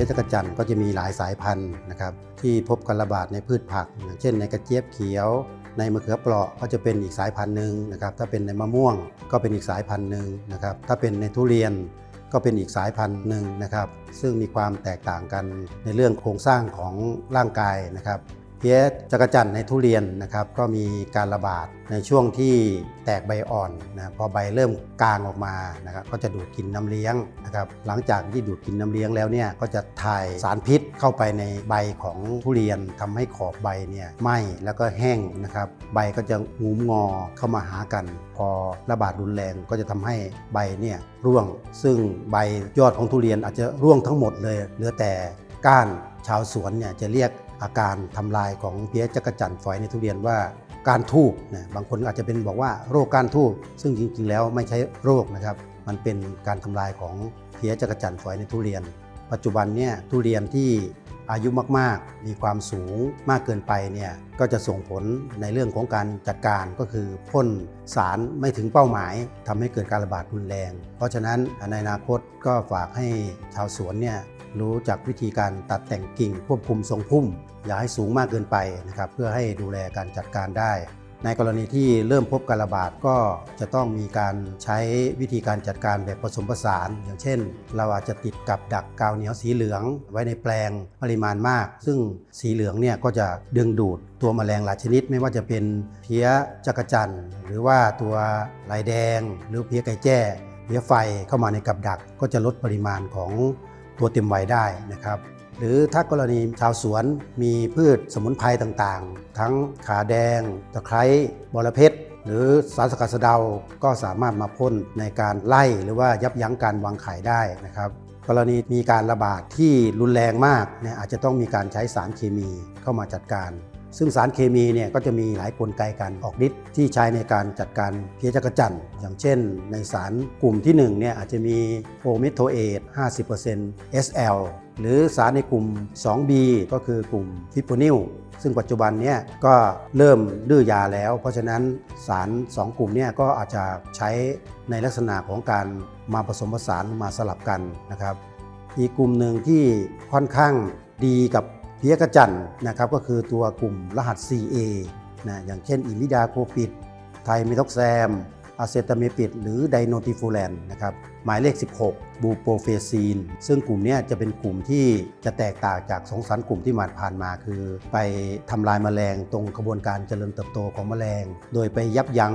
พี้ยจักจั่นก็จะมีหลายสายพันธุ์นะครับที่พบการระบาดในพืชผักอย่างเช่นในกระเจี๊ยบเขียว ในมะเขือเปราะก็จะเป็นอีกสายพันธุ์หนึ่งนะครับถ้าเป็นในมะม่วงก็เป็นอีกสายพันธุ์หนึ่งนะครับถ้าเป็นในทุเรียนก็เป็นอีกสายพันธุ์หนึ่งนะครับซึ่งมีความแตกต่างกันในเรื่องโครงสร้างของร่างกายนะครับ เพี้ยจักรจันในทุเรียนนะครับก็มีการระบาดในช่วงที่แตกใบอ่อนนะพอใบเริ่มกลางออกมานะครับก็จะดูดกินน้ำเลี้ยงนะครับหลังจากที่ดูดกินน้ำเลี้ยงแล้วเนี่ยก็จะถ่ายสารพิษเข้าไปในใบของทุเรียนทำให้ขอบใบเนี่ยไหม้แล้วก็แห้งนะครับใบก็จะงุ้มงอเข้ามาหากัน พอระบาดรุนแรงก็จะทำให้ใบเนี่ยร่วง ซึ่งใบยอดของทุเรียนอาจจะร่วงทั้งหมดเลยเหลือแต่ก้านชาวสวนเนี่ยจะเรียก อาการทำลายของเพี้ยจักรจั่นฝอยในทุเรียนว่าการทูบนะบางคนอาจจะเป็นบอกว่าโรคการทูบซึ่งจริงๆ แล้วไม่ใช่โรคนะครับ มันเป็นการทำลายของเพี้ยจักรจั่นฝอยในทุเรียน ปัจจุบันเนี่ยทุเรียนที่อายุมากๆ มีความสูงมากเกินไปเนี่ยก็จะส่งผลในเรื่องของการจัดการก็คือพ่นสารไม่ถึงเป้าหมายทำให้เกิดการระบาดรุนแรง เพราะฉะนั้นในอนาคตก็ฝากให้ชาวสวนเนี่ยรู้จักวิธีการตัดแต่งกิ่งควบคุมทรงพุ่ม อย่าให้สูงมากเกินไปนะครับเพื่อให้ดูแลการจัดการได้ ในกรณีที่เริ่มพบการระบาดก็จะต้องมีการใช้วิธีการจัดการแบบผสมผสาน อย่างเช่น เราอาจจะติดกับดักกาวเหนียวสีเหลือง ไว้ในแปลงปริมาณมาก ซึ่งสีเหลืองเนี่ยก็จะดึงดูดตัวแมลงหลายชนิด ไม่ว่าจะเป็นเพี้ยจักรจันหรือว่าตัวลายแดง หรือเพี้ยไก่แจ้เพี้ยไฟเข้ามาในกับดักก็จะลดปริมาณของตัวเต็มวัยได้นะครับ หรือถ้ากรณีชาวสวนมีพืชสมุนไพรต่างๆ ทั้งขาแดง ตะไคร้บอระเพ็ดหรือสารสกัดสะเดาก็สามารถมาพ่นในการไล่หรือว่ายับยั้งการวางไข่ได้นะครับกรณีมีการระบาดที่รุนแรงมากเนี่ยอาจจะต้องมีการใช้สารเคมีเข้ามาจัดการ ซึ่งสารเคมีเนี่ยก็จะมีหลายกลไกการออกฤทธิ์ที่ใช้ในการจัดการเพี้ยจักรจั่นอย่างเช่น ในสารกลุ่มที่1เนี่ยอาจจะมีโฟเมโทเอท50% SL หรือสารในกลุ่ม 2B ก็คือกลุ่มฟิโปนิลซึ่งปัจจุบันเนี่ยก็เริ่มดื้อยาแล้ว เพราะฉะนั้นสาร 2 กลุ่มเนี่ยก็อาจจะใช้ในลักษณะของการมาผสมผสานมาสลับกันนะครับ อีกกลุ่มหนึ่งที่ค่อนข้างดีกับ เพียกระจันนะครับก็คือตัวกลุ่มรหัส CA นะอย่างเช่นอิมิดาโคปิด ไทมิท็อกแซมอะเซตาเมปิดหรือไดโนติฟูแลนนะครับหมายเลข 16 บูโปรเฟซีน ซึ่งกลุ่มนี้จะเป็นกลุ่มที่จะแตกต่างจากสองสารกลุ่มที่มาผ่านมาคือ ไปทำลายแมลงตรงกระบวนการเจริญเติบโตของแมลง โดยไปยับยั้ง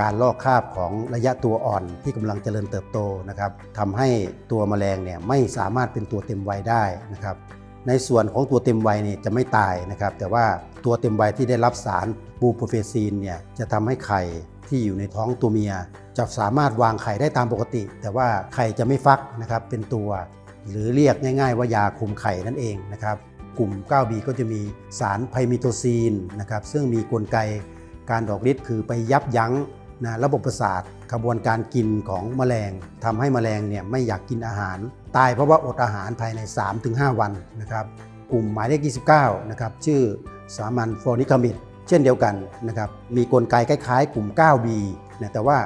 การลอกคราบของระยะตัวอ่อนที่กำลังเจริญเติบโตนะครับทำให้ตัวแมลงเนี่ยไม่สามารถเป็นตัวเต็มวัยได้นะครับ ในส่วนของตัวเต็มวัยเนี่ยจะไม่ตายนะครับ แต่ว่าตัวเต็มวัยที่ได้รับสารบูโปรเฟซีนเนี่ยจะทำให้ไข่ที่อยู่ในท้องตัวเมีย จะสามารถวางไข่ได้ตามปกติ แต่ว่าไข่จะไม่ฟักนะครับเป็นตัว หรือเรียกง่าย ๆ ว่ายาคุมไข่นั่นเองนะครับกลุ่ม 9B ก็จะมีสารไพมิโทซีนนะครับซึ่งมีกลไกการออกฤทธิ์คือไปยับยั้งนะระบบประสาทกระบวนการกินของแมลงทำให้แมลงเนี่ยไม่อยากกินอาหาร ตายเพราะว่าอดอาหารภายใน 3-5 วันนะครับกลุ่มหมายเลข 29 นะครับ ชื่อสามัญโฟนิคามิดเช่นเดียวกันนะครับ มีกลไกคล้ายๆ กลุ่ม 9B นะแต่ว่า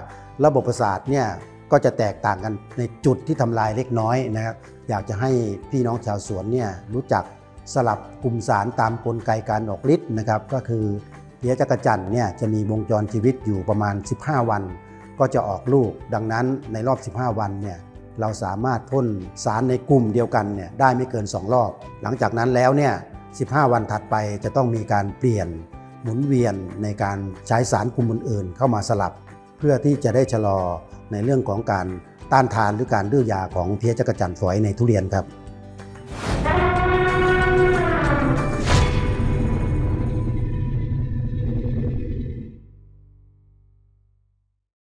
ระบบประสาทเนี่ยก็จะแตกต่างกันในจุดที่ทำลายเล็กน้อยนะครับ อยากจะให้พี่น้องชาวสวนเนี่ยรู้จักสลับกลุ่มสารตามกลไกการออกฤทธิ์นะครับ ก็คือเพี้ยจักรจันทร์เนี่ยจะมีวงจรชีวิตอยู่ประมาณ 15 วัน ก็จะออกลูก ดังนั้นในรอบ 15 วันเนี่ย เราสามารถพ่นสารในกลุ่มเดียวกันเนี่ยได้ไม่เกิน 2 รอบ หลังจากนั้นแล้วเนี่ย15 วันถัดไปจะต้องมีการเปลี่ยนหมุนเวียนในการใช้สารกลุ่มอื่นๆ เข้ามาสลับ เพื่อที่จะได้ชะลอในเรื่องของการต้านทานหรือการดื้อยาของเพี้ยจักรจันทร์ฝอยในทุเรียนครับ